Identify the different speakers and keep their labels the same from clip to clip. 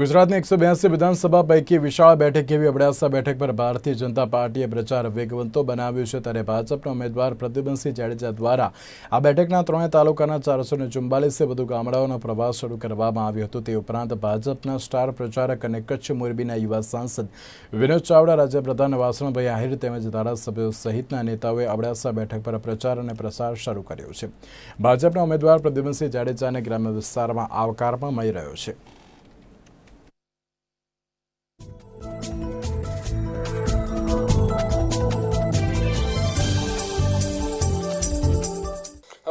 Speaker 1: ગુજરાતની એકસો બ્યાસી વિધાનસભા પૈકી વિશાળ બેઠક એવી અબડાસા બેઠક પર ભારતીય જનતા પાર્ટીએ પ્રચાર વેગવંતો બનાવ્યો છે. ત્યારે ભાજપના ઉમેદવાર પ્રદ્યુમનસિંહ જાડેજા દ્વારા આ બેઠકના ત્રણે તાલુકાના ચારસો ને ચુમ્બાલીસથી વધુ ગામડાઓનો પ્રવાસ શરૂ કરવામાં આવ્યો હતો. તે ઉપરાંત ભાજપના સ્ટાર પ્રચારક અને કચ્છ મોરબીના યુવા સાંસદ વિનોદ ચાવડા, રાજ્યપ્રધાન વાસણભાઈ આહિર તેમજ ધારાસભ્યો સહિતના નેતાઓએ અબડાસા બેઠક પર પ્રચાર અને પ્રસાર શરૂ કર્યો છે. ભાજપના ઉમેદવાર પ્રદ્યુમનસિંહ જાડેજાને ગ્રામ્ય વિસ્તારમાં આવકાર પણ મળી રહ્યો છે.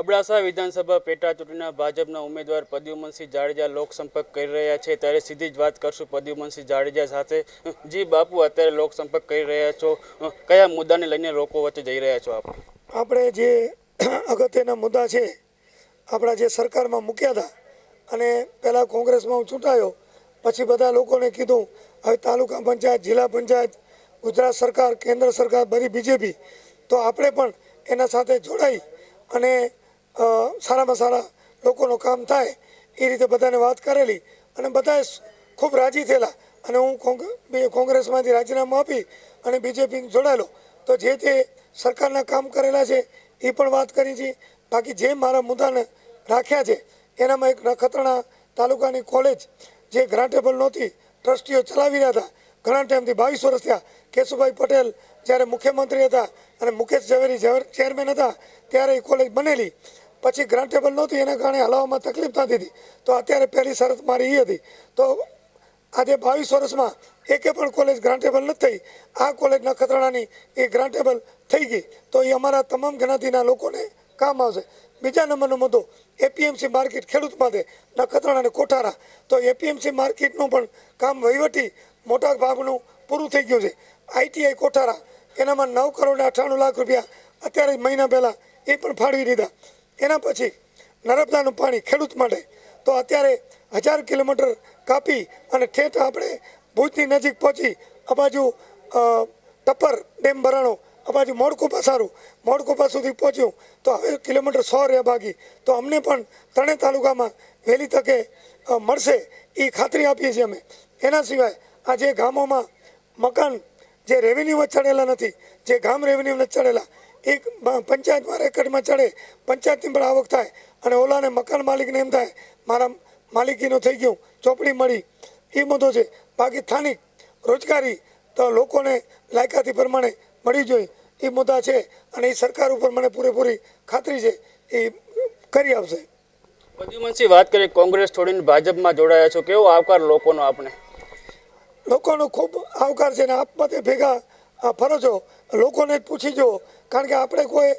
Speaker 2: અબડાસા વિધાનસભા પેટા ચૂંટણીના ભાજપના ઉમેદવાર પ્રદ્યુમનસિંહ જાડેજા લોકસંપર્ક કરી રહ્યા છે. ત્યારે સીધી જ વાત કરશું પ્રદ્યુમનસિંહ જાડેજા સાથે. જી બાપુ, અત્યારે લોકસંપર્ક કરી રહ્યા છો. કયા મુદ્દાને લઈને લોકો વચ્ચે જઈ રહ્યા છો આપ?
Speaker 3: આપણે જે અગત્યના મુદ્દા છે, આપણા જે સરકારમાં મૂક્યા હતા અને પહેલાં કોંગ્રેસમાં હું ચૂંટાયો, પછી બધા લોકોને કીધું, હવે તાલુકા પંચાયત, જિલ્લા પંચાયત, ગુજરાત સરકાર, કેન્દ્ર સરકાર, બધી બીજેપી. તો આપણે પણ એના સાથે જોડાઈ અને સારામાં સારા લોકોનું કામ થાય, એ રીતે બધાને વાત કરેલી અને બધાએ ખૂબ રાજી થયેલા. અને હું કોંગ્રેસમાંથી રાજીનામું આપી અને બીજેપી જોડાયેલો. તો જે તે સરકારના કામ કરેલા છે, એ પણ વાત કરી છે. બાકી જે મારા મુદ્દાને રાખ્યા છે, એનામાં એક નખત્રાણા તાલુકાની કોલેજ, જે ગ્રાન્ટેબલ નહોતી, ટ્રસ્ટીઓ ચલાવી રહ્યા હતા. ઘણા ટાઈમથી બાવીસ વર્ષ થયા. કેશુભાઈ પટેલ જ્યારે મુખ્યમંત્રી હતા અને મુકેશ ઝવેરી, ચેરમેન હતા, ત્યારે એ કોલેજ બનેલી. પછી ગ્રાન્ટેબલ નહોતી, એના કારણે હલાવવામાં તકલીફ થતી હતી. તો અત્યારે પહેલી શરત મારી એ હતી. તો આજે બાવીસ વર્ષમાં એકે પણ કોલેજ ગ્રાન્ટેબલ નથી થઈ. આ કોલેજ નખત્રાણાની એ ગ્રાન્ટેબલ થઈ ગઈ. તો એ અમારા તમામ જ્ઞાતિના લોકોને કામ આવશે. બીજા નંબરનો મુદ્દો એપીએમસી માર્કેટ ખેડૂત માટે નખત્રાણા અને કોઠારા. તો એપીએમસી માર્કેટનું પણ કામ વહીવટી મોટા ભાગનું પૂરું થઈ ગયું છે. આઈટીઆઈ કોઠારા, એનામાં નવ કરોડ અઠાણું લાખ રૂપિયા અત્યારે મહિના પહેલાં એ પણ ફાળવી દીધા. એના પછી નર્મદાનું પાણી ખેડૂત માટે તો અત્યારે હજાર કિલોમીટર કાપી અને ઠેઠ આપણે ભુજની નજીક પહોંચી આ બાજુ ટપ્પર ડેમ ભરાણો આ બાજુ મોડકુપા સારું. મોડકુપા સુધી પહોંચ્યું તો હવે કિલોમીટર સો રહ્યા બાકી. તો અમને પણ ત્રણેય તાલુકામાં વહેલી તકે મળશે એ ખાતરી આપીએ છીએ અમે. એના સિવાય આ જે ગામોમાં મકાન જે રેવન્યુમાં ચડેલા નથી, જે ગામ રેવન્યુ નથી ચડેલા એક પંચાયતમાં રેકર્ડમાં ચડે પંચાયતની પણ આવક થાય અને ઓલાને મકાન માલિકને એમ થાય મારા માલિકીનું થઈ ગયું ચોપડી મળી. એ મુદ્દો છે. બાકી સ્થાનિક રોજગારી તો લોકોને લાયકાતી પ્રમાણે મળી જોઈએ એ મુદ્દા છે અને એ સરકાર ઉપર મને પૂરેપૂરી ખાતરી છે. એ કરી આપશે
Speaker 2: પ્રદ્યુમનસિંહ વાત કરીએ કોંગ્રેસ છોડીને ભાજપમાં જોડાયા છો. કેવો આવકાર લોકોનો આપણે
Speaker 3: લોકોનો ખૂબ આવકાર છે ને આપ બધે ભેગા ફરો છો. લોકોને જ પૂછી જુઓ. કારણ કે આપણે કોઈ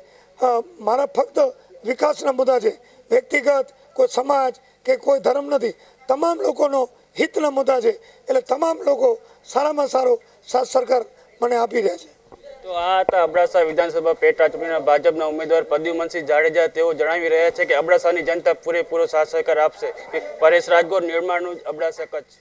Speaker 3: મારા ફક્ત વિકાસના મુદ્દા છે. વ્યક્તિગત, કોઈ સમાજ કે કોઈ ધર્મ નથી. તમામ લોકોનો હિતના મુદ્દા છે. એટલે તમામ લોકો સારામાં સારો સાથ સરકાર મને આપી રહ્યા છે.
Speaker 2: તો આ હતા અબડાસા વિધાનસભા પેટા ચૂંટણીના ભાજપના ઉમેદવાર પ્રદ્યુમનસિંહ જાડેજા. તેઓ જણાવી રહ્યા છે કે અબડાસાની જનતા પૂરેપૂરો સાથ સહકાર આપશે. પરેશ રાજગોર, નિર્માણનું અબડાસા કચ્છ.